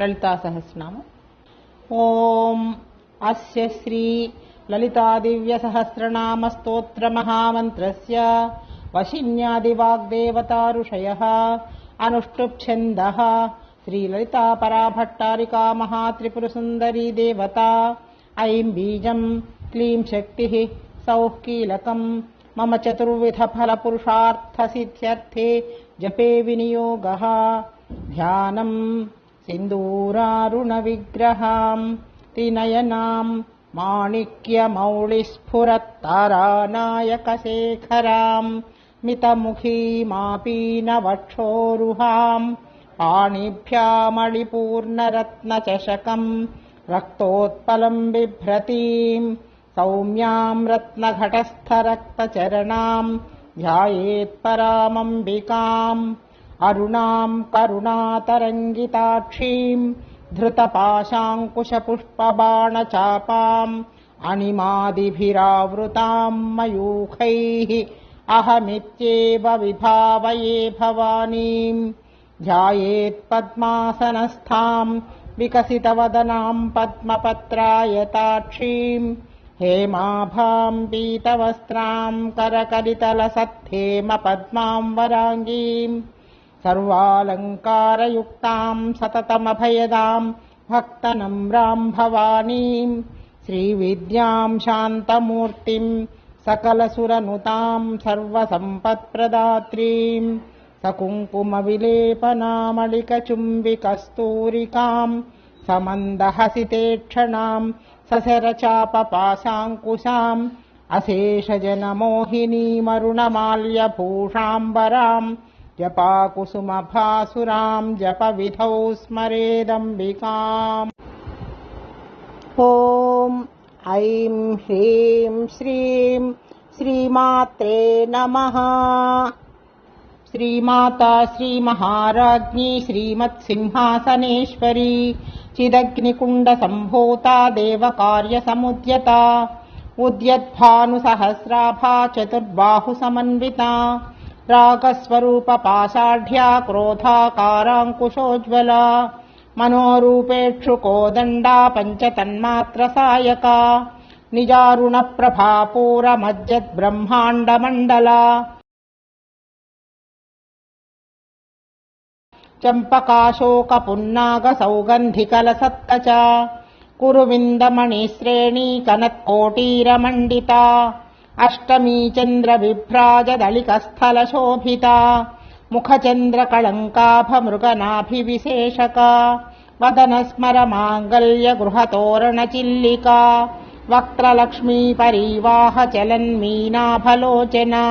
ललितासहस्रनाम। ॐ अस्य श्री ललितादिव्यसहस्रनामस्तोत्रमहामन्त्रस्य वशिन्यादिवाग्देवताऋषयः अनुष्टुप्छन्दः। श्रीललितापराभट्टारिका महात्रिपुरसुन्दरी देवता। ऐं बीजम् क्लीं शक्तिः सौः कीलकम् मम चतुर्विधफलपुरुषार्थसिद्ध्यर्थे जपे विनियोगः। ध्यानम् सिन्दूरारुणविग्रहाम् त्रिनयनाम् माणिक्यमौलिस्फुरत्तारानायकशेखराम् मितमुखीमापीनवक्षोरुहाम् पाणिभ्यामणिपूर्णरत्नचषकम् रक्तोत्पलम् बिभ्रतीम् सौम्याम् रत्नघटस्थरक्तचरणाम् ध्यायेत्परामम्बिकाम् अरुणाम् करुणातरङ्गिताक्षीम् धृतपाशाङ्कुशपुष्पबाणचापाम् अणिमादिभिरावृताम् मयूखैः अहमित्येव विभावये भवानीम्। ध्यायेत्पद्मासनस्थाम् विकसितवदनाम् पद्मपत्रायताक्षीम्। हेमाभाम् पीतवस्त्राम् करकलितलसत्थेम पद्माम् वराङ्गीम् सर्वालङ्कारयुक्ताम् सततमभयदाम् भक्तनम्राम् भवानीम् श्रीविद्याम् शान्तमूर्तिम् सकलसुरनुताम् सर्वसम्पत्प्रदात्रीम् सकुङ्कुमविलेपनामलिकचुम्बिकस्तूरिकाम् समन्दहसितेक्षणाम् ससरचापपाशाङ्कुशाम् अशेषजनमोहिनीमरुणमाल्यभूषाम्बराम् जपाकुसुमभासुराम् जपविधौ स्मरेदम्बिकाम्। ॐ ऐं ह्रीं श्रीं श्रीमात्रे नमः। श्रीमाता श्रीमहाराज्ञी श्रीमत्सिंहासनेश्वरी चिदग्निकुण्डसम्भूता देवकार्यसमुद्यता उद्यद्भानुसहस्राभा चतुर्बाहुसमन्विता रागस्वरूपपाषाढ्या क्रोधाकाराङ्कुशोज्ज्वला मनोरूपेक्षुकोदण्डा पञ्चतन्मात्रसायका। निजारुणप्रभापूरमज्जद्ब्रह्माण्डमण्डला चम्पकाशोकपुन्नागसौगन्धिकलसत्तच कुरुविन्दमणिश्रेणी कनत्कोटीरमण्डिता अष्टमी चन्द्रविभ्राजदलिकस्थलशोभिता मुखचन्द्रकळङ्काभमृगनाभिविशेषका वदनस्मरमाङ्गल्यगृहतोरणचिल्लिका वक्त्रलक्ष्मीपरीवाह चलन्मीनाभलोचना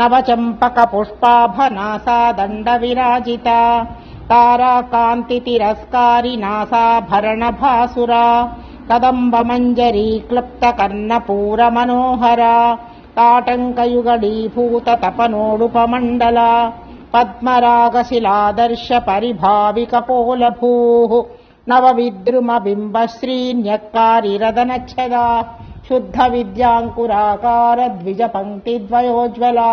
नवचम्पकपुष्पाभनासा दण्डविराजिता ताराकान्तितिरस्कारि नासाभरणभासुरा कदम्बमञ्जरी क्लुप्तकर्णपूरमनोहरा ताटङ्कयुगडीभूततपनोडुपमण्डला पद्मरागशिलादर्श परिभाविकपोलभूः नवविद्रुमबिम्बश्रीन्यक्कारिरदनच्छदा शुद्धविद्याङ्कुराकार द्विजपङ्क्तिद्वयोज्ज्वला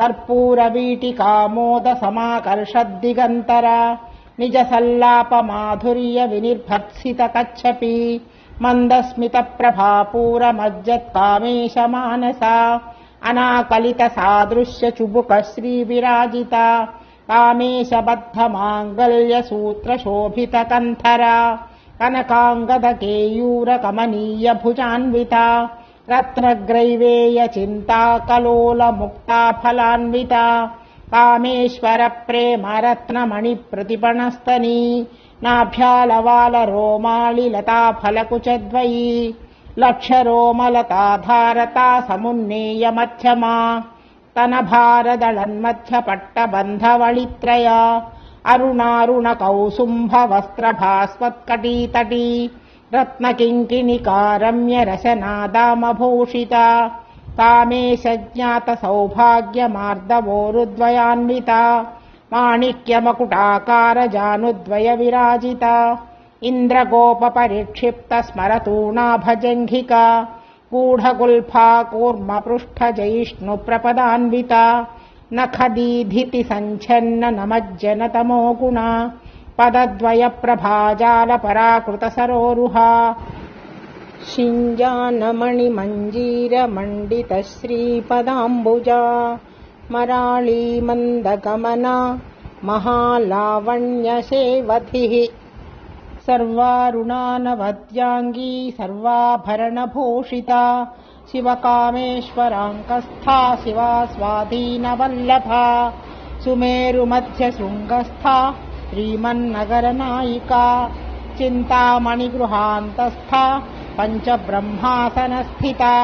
कर्पूरवीटिकामोदसमाकर्षद्दिगन्तरा निजसल्लापमाधुर्य मन्दस्मितप्रभापूरमज्जत्कामेशमानसा अनाकलितसादृश्यचुबुकश्रीविराजिता। कामेशबद्धमाङ्गल्यसूत्रशोभितकन्थरा। कनकाङ्गदकेयूरकमनीयभुजान्विता। रत्नग्रैवेयचिन्ता कलोलमुक्ता फलान्विता कामेश्वरप्रेमरत्नमणिप्रतिपणस्तनी नाभ्यालवालरोमालिलताफलकुचद्वयी लक्षरोमलताधारता समुन्नेयमध्यमा तनभारदळन्मध्यपट्टबन्धवळित्रया अरुणारुणकौसुम्भवस्त्रभास्वत्कटीतटी रत्नकिङ्किणिकारम्यरशनादामभूषिता कामेशज्ञातसौभाग्यमार्दवोरुद्वयान्विता माणिक्यमकुटाकारजानुद्वयविराजिता इन्द्रगोपपरिक्षिप्तस्मरतूणाभजङ्घिका गूढगुल्फा कूर्मपृष्ठजयिष्णुप्रपदान्विता नखदीधिति सञ्छन्न नमज्जनतमो गुणा पदद्वयप्रभाजालपराकृतसरोरुहा शिञ्जानमणिमञ्जीरमण्डितश्रीपदाम्बुजा मराळीमन्दगमना महालावण्यसेवधिः सर्वारुणानवद्याङ्गी सर्वाभरणभूषिता शिवकामेश्वराङ्कस्था शिवा स्वाधीनवल्लभा सुमेरुमध्यशृङ्गस्था श्रीमन्नगरनायिका चिन्तामणिगृहान्तस्था पञ्चब्रह्मासनस्थिता।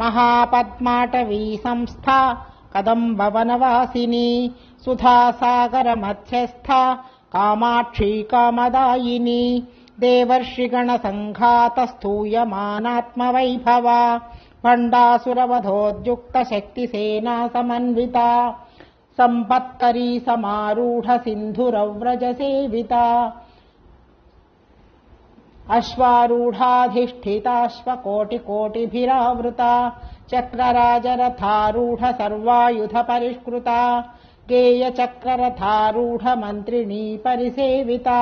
महापद्माटवी संस्था कदम्बवनवासिनी सुधासागरमध्यस्था कामाक्षी कामदायिनी देवर्षिगणसङ्घातस्तूयमानात्मवैभवा भण्डासुरवधोद्युक्तशक्तिसेना समन्विता सम्पत्करी समारूढसिन्धुरव्रजसेविता अश्वारूढाधिष्ठिताश्वकोटिकोटिभिरावृता चक्रराजरथारूढ सर्वायुधपरिष्कृता गेयचक्ररथारूढमन्त्रिणी परिसेविता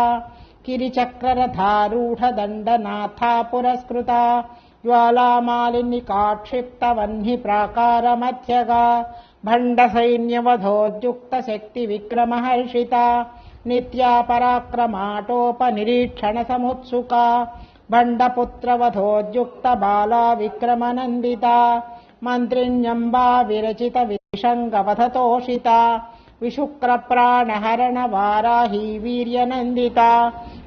गिरिचक्ररथारूढदण्डनाथा पुरस्कृता ज्वालामालिनिकाक्षिप्तवह्नि प्राकारमध्यगा भण्डसैन्यवधोद्युक्तशक्तिविक्रमहर्षिता नित्या पराक्रमाटोपनिरीक्षणसमुत्सुका भण्डपुत्रवधोद्युक्तबाला विक्रमनन्दिता मन्त्रिण्यम्बा विरचितविशङ्गवधतोषिता विशुक्रप्राणहरणवाराही वीर्यनन्दिता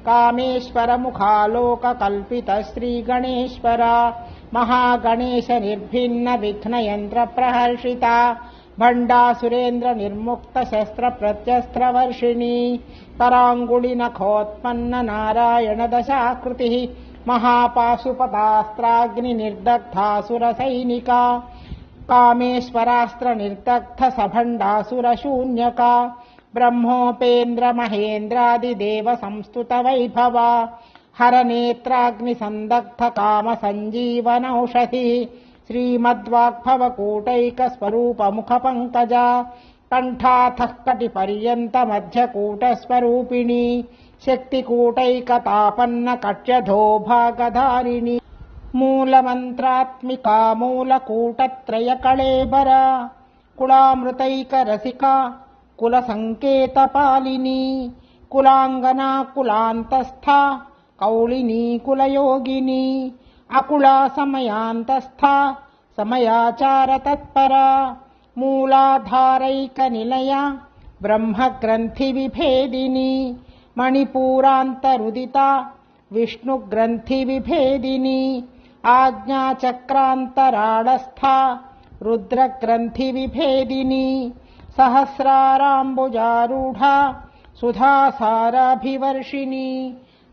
कामेश्वरमुखालोककल्पितश्रीगणेश्वरा महागणेशनिर्भिन्नविघ्नयन्त्रप्रहर्षिता भण्डासुरेन्द्रनिर्मुक्तशस्त्रप्रत्यस्त्रवर्षिणी कराङ्गुलिनखोत्पन्ननारायणदशाकृतिः महापाशुपतास्त्राग्निनिर्दग्धासुरसैनिका कामेश्वरास्त्रनिर्दग्धसभण्डासुरशून्यका ब्रह्मोपेन्द्रमहेन्द्रादिदेवसंस्तुतवैभवा हरनेत्राग्निसन्दग्धकामसञ्जीवनौषधिः श्रीमद्वाग्भवकूटैकस्वरूपमुखपङ्कजा कण्ठाथः कटिपर्यन्तमध्यकूटस्वरूपिणी शक्तिकूटैकतापन्नकट्यधोभागधारिणी मूलमन्त्रात्मिका मूलकूटत्रयकळेबरा कुलामृतैकरसिका कुलसङ्केतपालिनी कुलाङ्गना कुलान्तस्था कौलिनी कुलयोगिनी अकुला समयान्तस्था समयाचारतत्परा मूलाधारैकनिलया ब्रह्मग्रन्थिविभेदिनी मणिपूरान्तरुदिता विष्णुग्रन्थिविभेदिनी आज्ञाचक्रान्तराळस्था रुद्रग्रन्थिविभेदिनी सहस्राराम्बुजारूढा सुधासाराभिवर्षिणी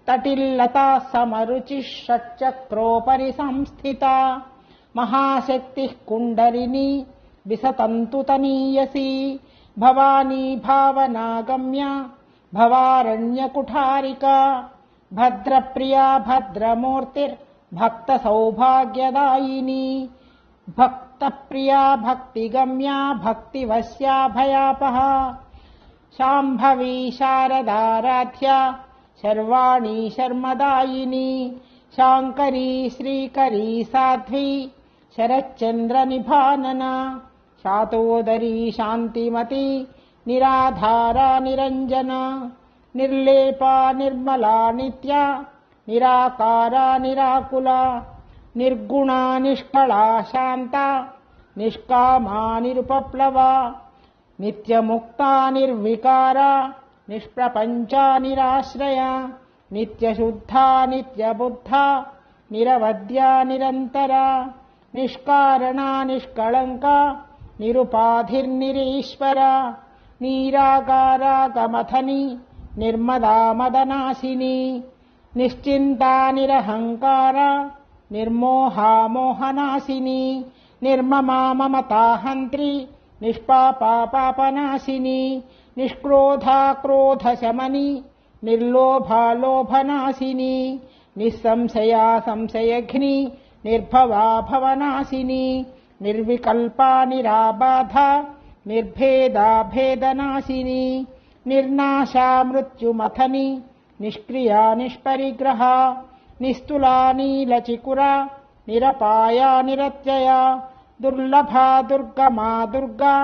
तटिल्लता समरुचिः षट्चक्रोपरि संस्थिता। महाशक्तिः कुण्डलिनी विसतन्तुतनीयसी भवानी भावनागम्या भवारण्यकुठारिका। भद्रप्रिया भद्रमूर्तिर्भक्तसौभाग्यदायिनी। भक्तप्रिया भक्तिगम्या भक्तिवश्या भयापहा शाम्भवी शारदाराध्या शर्वाणी शर्मदायिनी शाङ्करी श्रीकरी साध्वी शरच्चन्द्रनिभानना शातोदरी शान्तिमती निराधारा निरञ्जना निर्लेपा निर्मला नित्या निराकारा निराकुला निर्गुणा निष्कळा शान्ता निष्कामा निरुपप्लवा नित्यमुक्ता निर्विकारा निष्प्रपञ्चा निराश्रया नित्यशुद्धा नित्यबुद्धा निरवद्या निरन्तरा निष्कारणा निष्कळङ्का निरुपाधिर्निरीश्वरा नीरागारागमथनी निर्मदा मदनाशिनी निश्चिन्ता निरहङ्कारा निर्मोहा मोहनाशिनी निर्ममा ममताहन्त्री निष्पापा पापनाशिनी निष्क्रोधाक्रोधशमनि निर्लोभालोभनाशिनि निःसंशया संशयघ्नि निर्भवा भवनाशिनी निर्विकल्पा निराबाधा निर्भेदा भेदनाशिनी निर्नाशा मृत्युमथनि निष्क्रिया निष्परिग्रहा निस्तुला नीलचिकुरा निरपाया निरत्यया दुर्लभा दुर्गमा दुर्गा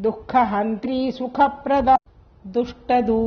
दुःखहन्त्री सुखप्रदा। दुष्टदू